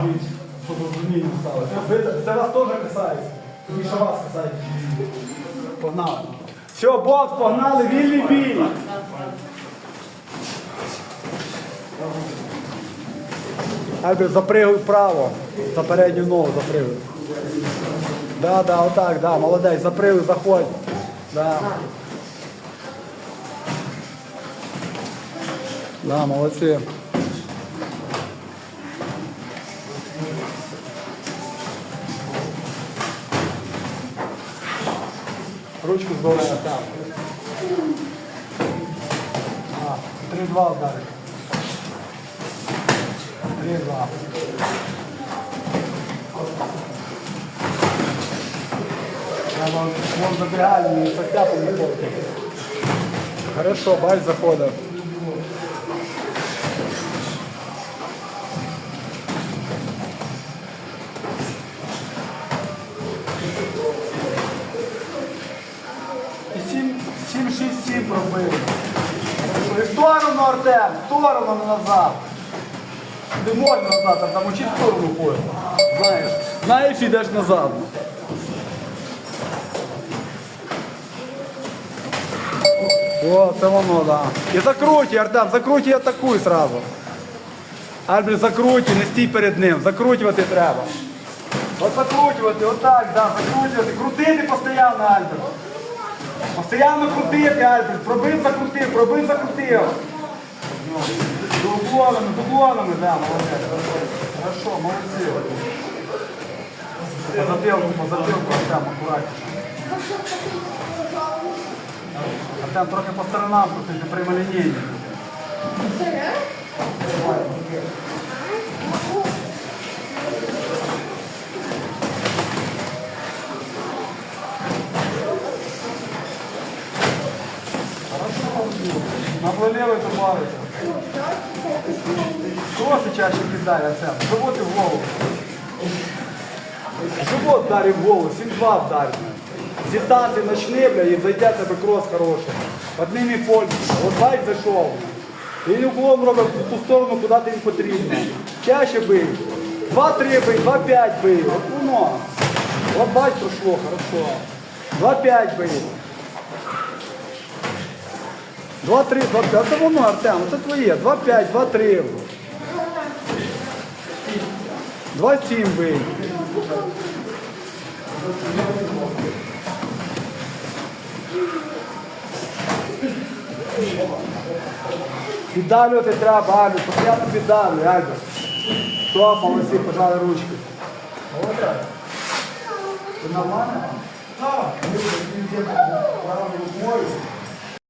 Щоб розуміння стало. Це, вас теж касається. Більше вас касається. Погнали. Все, бокс, погнали, вільний бій. Альберт, запригуй вправо. За передню ногу запригуй. Да, да, отак, да, молодець, запригуй, заходь. Да. Да, молодці. Ручку здорово там. А, 3-2 ударить. 3-2. Треба вон забігальні і состяпом не портить. Хорошо, бач заходив. 7-6-7 пробив. І в сторону, Артем, в сторону назад. Не можна назад, там учи в сторону ходить. Знаєш, знаєш, йдеш назад. О, це воно, да. І закруті, Артем, закруті атакуй сразу. Альберт, закруті, не стій перед ним. Закручувати треба. От закручувати, отак, да, закручувати. Крутити постійно, Альберт. Постоянно крутити, Альберт. Пробив, закрутив, пробив, закрутив. Дублонами, дублонами, да, молодець. Хорошо, молодці. По затилку, по затилку, Артем, акуратніше. Артем, трохи по сторонам крутити, прямолінійні. На левой добавиться. Кросы чаще кидай, Артем. Живот и в голову. Живот вдарив в голову, 7-2 вдарив. Дистанції начни, бля, і зайде тебе крос хороший. Одним і пользуйся. От байк зайшов. І він робить в ту сторону, куди ти їм потрібно. Чаще бий. 2-3 бий, 2-5 бий. От воно. От бач пройшло, хорошо. 2-5 бий. 2-3, 2-5. Це воно, Артем, це твоє. 2-5, 2-3. 2-7 бий. Піддалювати треба, Алю, постійно піддалюй, Альбер. Стоп, молодці, пожали ручки. Ти нормально? Так.